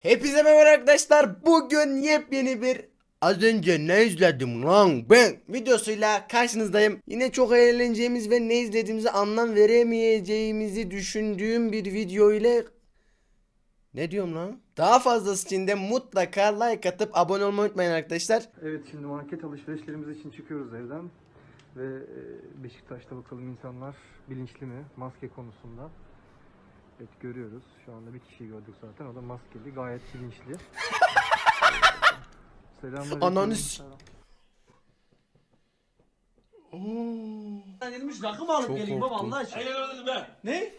Hepinize merhaba arkadaşlar. Bugün yepyeni bir Az önce ne izledim lan ben videosuyla karşınızdayım. Yine çok eğleneceğimiz ve ne izlediğimizi anlam veremeyeceğimizi düşündüğüm bir video ile ne diyorum lan? Daha fazlası için de mutlaka like atıp abone olmayı unutmayın arkadaşlar. Evet şimdi market alışverişlerimiz için çıkıyoruz evden ve e, Beşiktaş'ta bakalım insanlar bilinçli mi maske konusunda. Evet görüyoruz. Şu anda bir kişiyi gördük zaten. O da maskeli, gayet bilinçli. Selamünaleyküm. Ananı s- Gelmiş rakı mı alıp Çok geleyim baba korktum. Allah aşkına. Ne?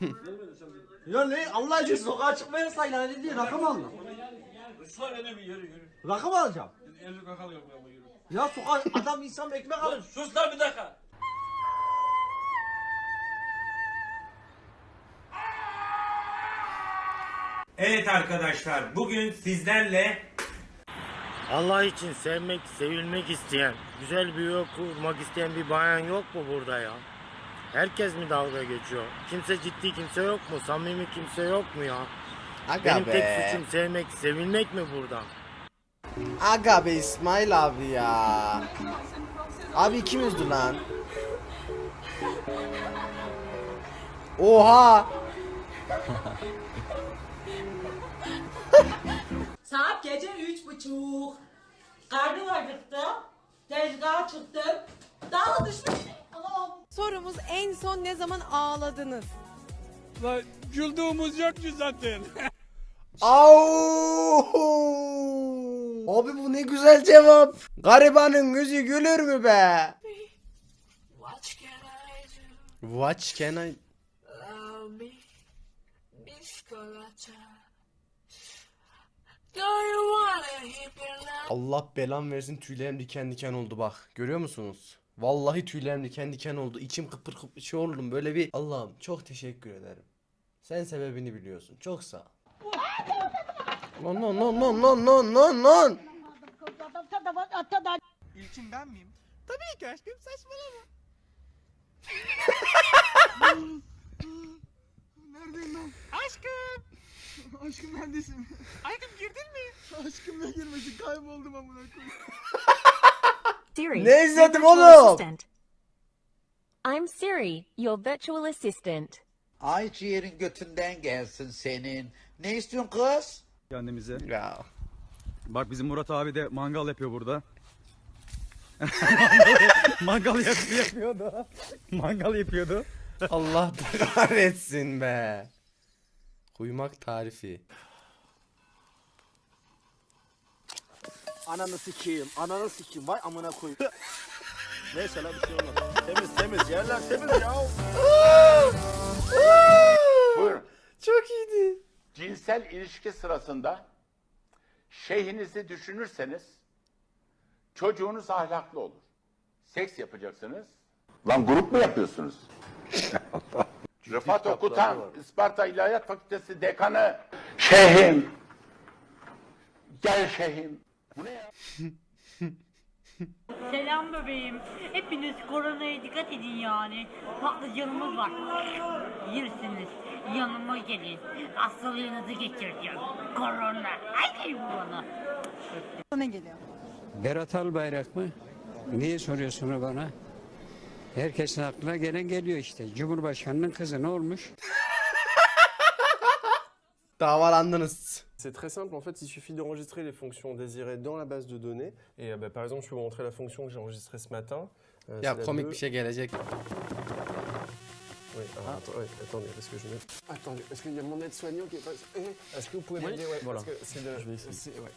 ya ne? Allah aşkına sokağa çıkmaya sayılan ne diye rakı mı aldın? Ne bir yürü yürü. Rakı mı alacağım? Elini kakal yok yürü. Ya sokağa adam insan ekmek alır. Sus lan bir dakika. Evet arkadaşlar bugün sizlerle Allah için sevmek, sevilmek isteyen, güzel bir yuva kurmak isteyen bir bayan yok mu burada ya? Herkes mi dalga geçiyor? Kimse ciddi kimse yok mu? Samimi kimse yok mu ya? Aga Benim be. tek suçum sevmek, sevilmek mi burada? Aga be İsmail abi ya. Abi kim üzdü lan? Oha! Saat gece üç buçuk. Karnım acıktı. Tezgaha çıktım. Dağla düşmüş. Anam. Sorumuz en son ne zaman ağladınız? Au! Abi bu ne güzel cevap. Garibanın yüzü gülür mü be? What can I Allah belam versin tüylerim diken diken oldu bak. Görüyor musunuz? Vallahi tüylerim diken diken oldu. İçim kıpır kıpır şey oldum böyle bir. Allah'ım çok teşekkür ederim. Sen sebebini biliyorsun. Çok sağ ol. Lan lan lan lan lan lan lan lan. İlkin ben miyim? Tabii ki aşkım saçmalama. Neredeyim ben? Aşkım. Aşkım neredesin? Aşkım girdin mi? Aşkım ne girmesi kayboldum amına koyayım. Siri. Ne izledim your virtual oğlum? assistant. I'm Siri, your virtual assistant. Ay ciğerin götünden gelsin senin. Ne istiyorsun kız? Kendimize. Ya. Bak bizim Murat abi de mangal yapıyor burada. mangal yapıyor, yapıyordu. mangal yapıyordu. Allah kahretsin be. Kuymak tarifi. Ananı sikeyim. Ananı sikeyim. Vay amına koyayım. Neyse lan bir şey olmaz. Temiz temiz yerler temiz ya. Buyurun. Çok iyiydi. Cinsel ilişki sırasında şeyhinizi düşünürseniz çocuğunuz ahlaklı olur. Seks yapacaksınız. Lan grup mu yapıyorsunuz? Rıfat Okutan, Isparta İlahiyat Fakültesi dekanı. Şeyhim. Gel şeyhim. Bu ne ya? Selam bebeğim. Hepiniz koronaya dikkat edin yani. Patlıcanımız var. Yersiniz. Yanıma gelin. Hastalığınızı geçireceğim. Korona. Ay bu bana. Ne geliyor? Berat Albayrak mı? Niye soruyorsun bana? Herkesin aklına gelen geliyor işte. Cumhurbaşkanının kızı ne olmuş? Davalandınız. C'est très simple, en fait, il suffit d'enregistrer les fonctions désirées dans la base de données. Et euh, bah, par exemple, je peux vous montrer la fonction que j'ai enregistrée ce matin. Euh, Ya c'est la komik deux. bir şey gelecek. Oui, alors, atte- ouais, attendez, parce que je mets... Attendez, parce qu'il y a mon aide-soignant qui est pas... Eh, Est-ce que vous pouvez m'aider? Ouais, Voilà. Parce que c'est de... Je vais essayer. Ouais.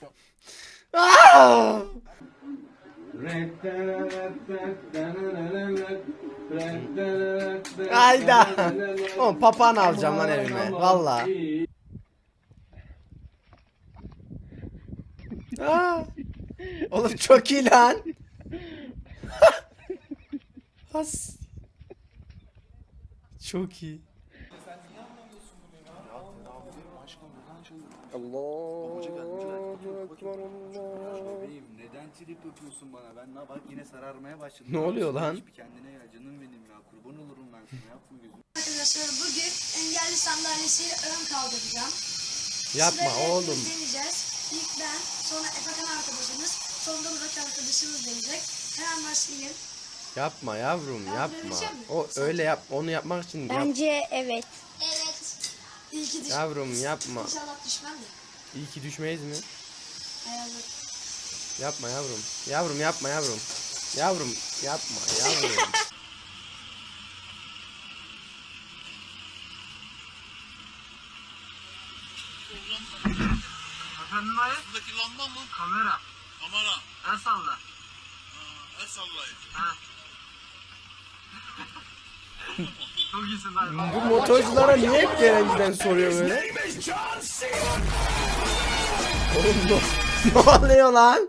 Hayda. Oğlum papağan alacağım lan evime. Valla. Oğlum çok iyi lan. Has. Çok iyi. Neden trip yapıyorsun bana? Ben ne bak yine sararmaya başladım. Ne oluyor lan? Kendine ya canım benim ya kurban olurum ben sana yapma gözüm. Arkadaşlar bugün engelli sandalyesiyle ön kaldıracağım. Yapma oğlum. deneyeceğiz. İlk ben, sonra Efekan arkadaşımız, sonra Burak arkadaşımız deneyecek. Hemen başlayayım. Yapma yavrum Ya yapma. şey mi? O öyle yap onu yapmak için yap. evet. Evet. İyi ki düş. Yavrum yapma. İnşallah düşmem de. İyi ki düşmeyiz mi? Evet. Yapma yavrum. Yavrum yapma yavrum. Yavrum yapma yavrum. Efendim dayı? Buradaki lamba mı? Kamera. Kamera. El salla. El sallayın. Ha. Çok iyisin dayı. Bu motorculara niye hep gelenciden soruyor böyle? Oğlum ne, ne oluyor lan?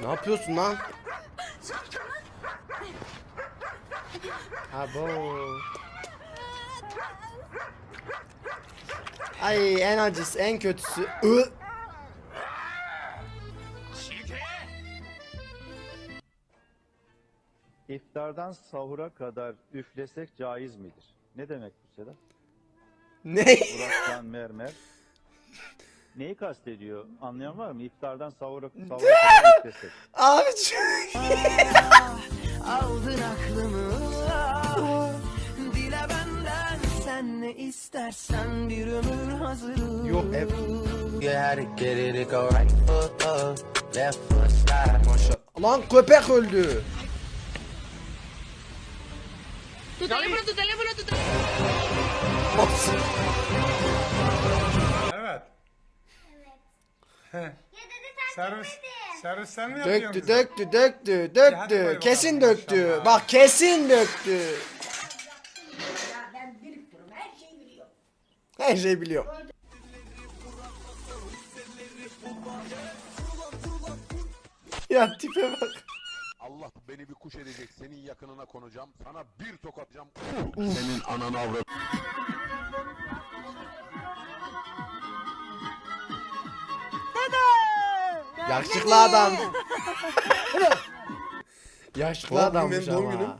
Ne yapıyorsun lan? Abo. Ay en acısı en kötüsü. Ü. İftardan sahura kadar üflesek caiz midir? Ne demek bu Sedat? Ne? Burakcan Mermer. Neyi kastediyor? Anlayan var mı? İftardan sahura, sahura kadar. Abi çok Aldın aklımı Dile benden sen ne istersen bir ömür hazırım Yok ev. You had to get it, go right foot up, left foot slide Maşallah. Lan köpek öldü. Tu teléfono, tu teléfono, tu teléfono. Nasıl? Servis, servis sen mi yapıyorsun Döktü, bize? döktü, döktü, hadi koy döktü. bakalım, Kesin döktü. maşallah. Bak kesin döktü. Ben bilip durum. Her şeyi biliyorum. Her şeyi biliyorum. Ya tipe bak. Allah beni bir kuş edecek. Senin yakınına konacağım. Sana bir tokatacağım. Senin ananı avrat. Yakışıklı adam. Yaşlı adammış benim doğum ama. günüm.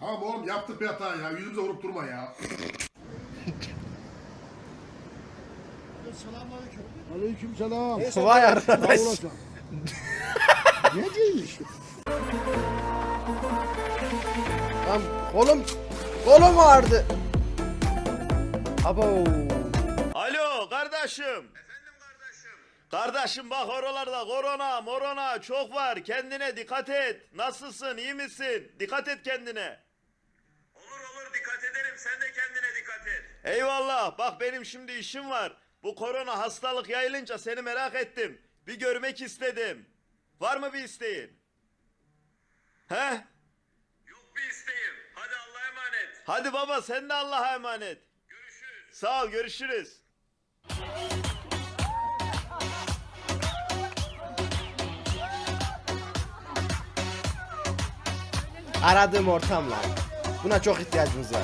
Tamam oğlum yaptık bir hata ya. Yüzümüze vurup durma ya. Aleyküm selam. Vay arkadaş. Neceymiş? Lan kolum kolum ağrıdı. Abo. Alo kardeşim. Kardeşim bak oralarda korona morona çok var. Kendine dikkat et. Nasılsın iyi misin? Dikkat et kendine. Olur olur dikkat ederim. Sen de kendine dikkat et. Eyvallah. Bak benim şimdi işim var. Bu korona hastalık yayılınca seni merak ettim. Bir görmek istedim. Var mı bir isteğin? He? Yok bir isteğim. Hadi Allah'a emanet. Hadi baba sen de Allah'a emanet. Görüşürüz. Sağ ol görüşürüz. Aradığım ortamlar. Buna çok ihtiyacımız var.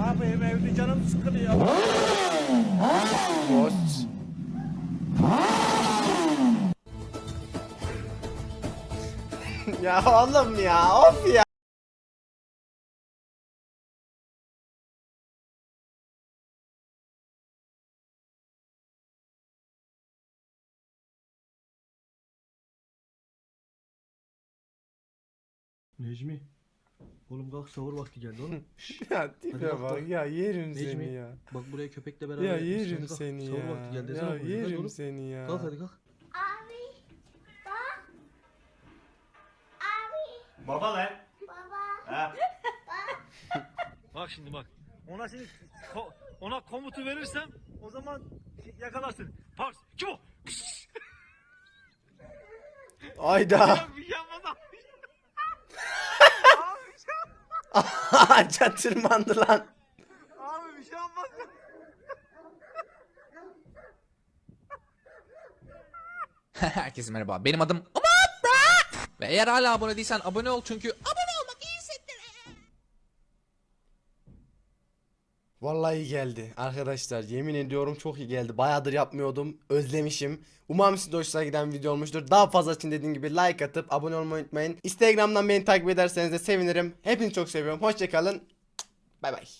Ne yapayım evde canım sıkılıyor. Boş. ya oğlum ya of ya. Necmi. Oğlum kalk sahur vakti geldi oğlum. ya Hadi tipe bak ya yerim Necmi, seni ya. Bak buraya köpekle beraber Ya yapmışsın. yerim Hadi kalk, seni sahur ya. vakti geldi. Ya okunuyor. Hadi yerim oğlum. seni ya. Kalk hadi kalk. Abi. Bak. Abi. Baba lan. Baba. Ha. Bak şimdi bak. Ona şimdi ko- ona komutu verirsem o zaman yakalarsın. Pars. Kim o? Ayda. Bir yanmadan. Ağaca tırmandı lan. Abi bir şey olmaz. Herkese merhaba. Benim adım Umut. Ve eğer hala abone değilsen abone ol çünkü abone Vallahi iyi geldi. Arkadaşlar yemin ediyorum çok iyi geldi. Bayağıdır yapmıyordum. Özlemişim. Umarım size de hoşuna giden video olmuştur. Daha fazla için dediğim gibi like atıp abone olmayı unutmayın. Instagram'dan beni takip ederseniz de sevinirim. Hepinizi çok seviyorum. Hoşçakalın. Bay bay.